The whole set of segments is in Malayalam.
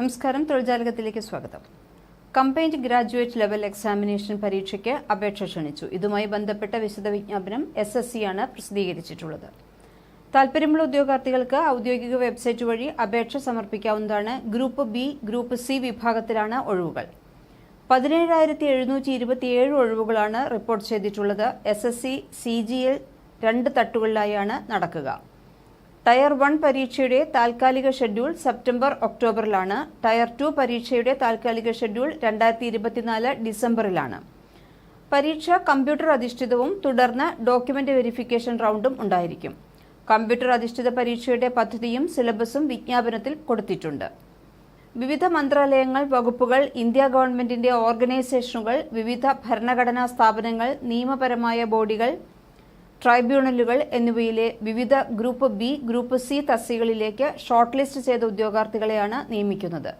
നമസ്കാരം. തൊഴിൽജാലകത്തിലേക്ക് സ്വാഗതം. കമ്പൈൻഡ് ഗ്രാജുവേറ്റ് ലെവൽ എക്സാമിനേഷൻ പരീക്ഷയ്ക്ക് അപേക്ഷ ക്ഷണിച്ചു. ഇതുമായി ബന്ധപ്പെട്ട വിശദ വിജ്ഞാപനം എസ് എസ് സിയാണ് പ്രസിദ്ധീകരിച്ചിട്ടുള്ളത്. താൽപര്യമുള്ള ഉദ്യോഗാർത്ഥികൾക്ക് ഔദ്യോഗിക വെബ്സൈറ്റ് വഴി അപേക്ഷ സമർപ്പിക്കാവുന്നതാണ് ഗ്രൂപ്പ് ബി ഗ്രൂപ്പ് സി വിഭാഗത്തിലാണ് ഒഴിവുകൾ. പതിനേഴായിരത്തി എഴുന്നൂറ്റി ഇരുപത്തിയേഴ് ഒഴിവുകളാണ് റിപ്പോർട്ട് ചെയ്തിട്ടുള്ളത്. S S C C G L രണ്ട് തട്ടുകളിലായാണ് നടക്കുക. ടയർ വൺ പരീക്ഷയുടെ താൽക്കാലിക ഷെഡ്യൂൾ സെപ്റ്റംബർ ഒക്ടോബറിലാണ്. ടയർ ടു പരീക്ഷയുടെ താൽക്കാലിക ഷെഡ്യൂൾ രണ്ടായിരത്തി ഇരുപത്തിനാല് ഡിസംബറിലാണ്. പരീക്ഷ കമ്പ്യൂട്ടർ അധിഷ്ഠിതവും തുടർന്ന് ഡോക്യുമെന്റ് വെരിഫിക്കേഷൻ റൗണ്ടും ഉണ്ടായിരിക്കും. കമ്പ്യൂട്ടർ അധിഷ്ഠിത പരീക്ഷയുടെ പദ്ധതിയും സിലബസും വിജ്ഞാപനത്തിൽ കൊടുത്തിട്ടുണ്ട്. വിവിധ മന്ത്രാലയങ്ങൾ വകുപ്പുകൾ ഇന്ത്യ ഗവൺമെന്റിന്റെ ഓർഗനൈസേഷനുകൾ വിവിധ ഭരണഘടനാ സ്ഥാപനങ്ങൾ നിയമപരമായ ബോഡികൾ ട്രൈബ്യൂണലുകൾ എന്നിവയിലെ വിവിധ ഗ്രൂപ്പ് ബി ഗ്രൂപ്പ് സി തസ്തികളിലേക്ക് ഷോർട്ട് ലിസ്റ്റ് ചെയ്ത ഉദ്യോഗാർത്ഥികളെയാണ് നിയമിക്കുന്നത്.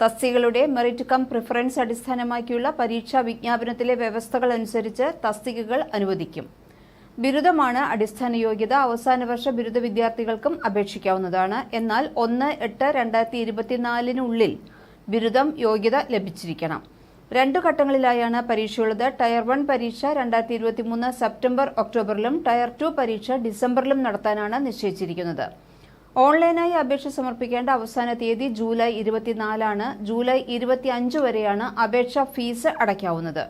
തസ്തികളുടെ മെറിറ്റ് കം പ്രിഫറൻസ് അടിസ്ഥാനമാക്കിയുള്ള പരീക്ഷാ വിജ്ഞാപനത്തിലെ വ്യവസ്ഥകൾ അനുസരിച്ച് തസ്തികകൾ അനുവദിക്കും. ബിരുദമാണ് അടിസ്ഥാന യോഗ്യത. അവസാന വർഷ ബിരുദ വിദ്യാർത്ഥികൾക്കും അപേക്ഷിക്കാവുന്നതാണ്. എന്നാൽ ഒന്ന് എട്ട് രണ്ടായിരത്തി ഇരുപത്തിനാലിനുള്ളിൽ ബിരുദം യോഗ്യത ലഭിച്ചിരിക്കണം. രണ്ടു ഘട്ടങ്ങളിലായാണ് പരീക്ഷയുള്ളത്. ടയർ വൺ പരീക്ഷ രണ്ടായിരത്തി ഇരുപത്തിമൂന്ന് സെപ്റ്റംബർ ഒക്ടോബറിലും ടയർ ടു പരീക്ഷ ഡിസംബറിലും നടത്താനാണ് നിശ്ചയിച്ചിരിക്കുന്നത്. ഓൺലൈനായി അപേക്ഷ സമർപ്പിക്കേണ്ട അവസാന തീയതി ജൂലൈ ഇരുപത്തിനാലാണ്. ജൂലൈ ഇരുപത്തി അഞ്ച് വരെയാണ് അപേക്ഷാ ഫീസ് അടയ്ക്കാവുന്നത്.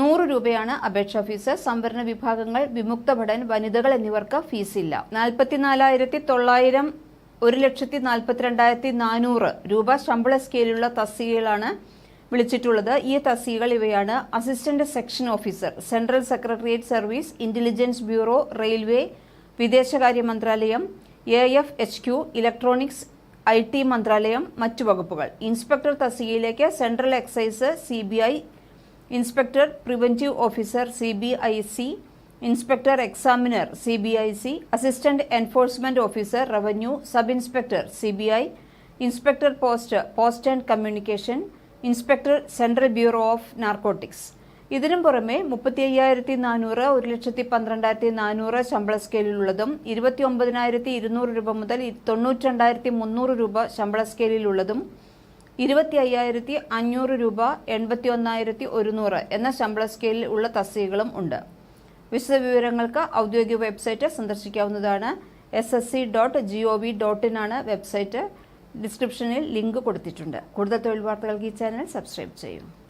നൂറ് രൂപയാണ് അപേക്ഷാ ഫീസ്. സംവരണ വിഭാഗങ്ങൾ വിമുക്ത ഭടൻ വനിതകൾ എന്നിവർക്ക് ഫീസില്ല. നാൽപ്പത്തിനാലായിരത്തി തൊള്ളായിരം ഒരു ലക്ഷത്തി നാൽപ്പത്തിരണ്ടായിരത്തി നാനൂറ് രൂപ ശമ്പള സ്കെയിലുള്ള തസ്തികകളാണ് വിളിച്ചിട്ടുള്ളത് ഈ തസ്തികകൾ ഇവയാണ്. Assistant section officer central secretariat service intelligence bureau railway വിദേശകാര്യ മന്ത്രാലയം A F H Q electronics I T മന്ത്രാലയം മറ്റു വകുപ്പുകൾ. ഇൻസ്പെക്ടർ തസ്തികയിലേക്ക് central excise C B I inspector preventive officer C B I C inspector examiner C B I C assistant enforcement officer revenue sub inspector C B I inspector post post and communication inspector central bureau of narcotics. ഇതിനും പുറമെ മുപ്പത്തി അയ്യായിരത്തി നാനൂറ് ഒരു ലക്ഷത്തി പന്ത്രണ്ടായിരത്തി നാനൂറ് ശമ്പള സ്കെയിലുള്ളതും ഇരുപത്തി ഒമ്പതിനായിരത്തി ഇരുന്നൂറ് രൂപ മുതൽ തൊണ്ണൂറ്റി രണ്ടായിരത്തി മുന്നൂറ് രൂപ ശമ്പള സ്കെയിലുള്ളതും ഇരുപത്തി അയ്യായിരത്തി അഞ്ഞൂറ് രൂപ എൺപത്തി ഒന്നായിരത്തി ഒരുന്നൂറ് എന്ന ശമ്പള സ്കെയിലിൽ ഉള്ള തസ്തികകളും ഉണ്ട്. വിശദവിവരങ്ങൾക്ക് ഔദ്യോഗിക website സന്ദർശിക്കാവുന്നതാണ്. S S C dot G O V dot in ആണ് വെബ്സൈറ്റ്. ഡിസ്ക്രിപ്ഷനിൽ ലിങ്ക് കൊടുത്തിട്ടുണ്ട്. കൂടുതൽ തൊഴിൽ വാർത്തകൾക്ക് ഈ ചാനൽ സബ്സ്ക്രൈബ് ചെയ്യും.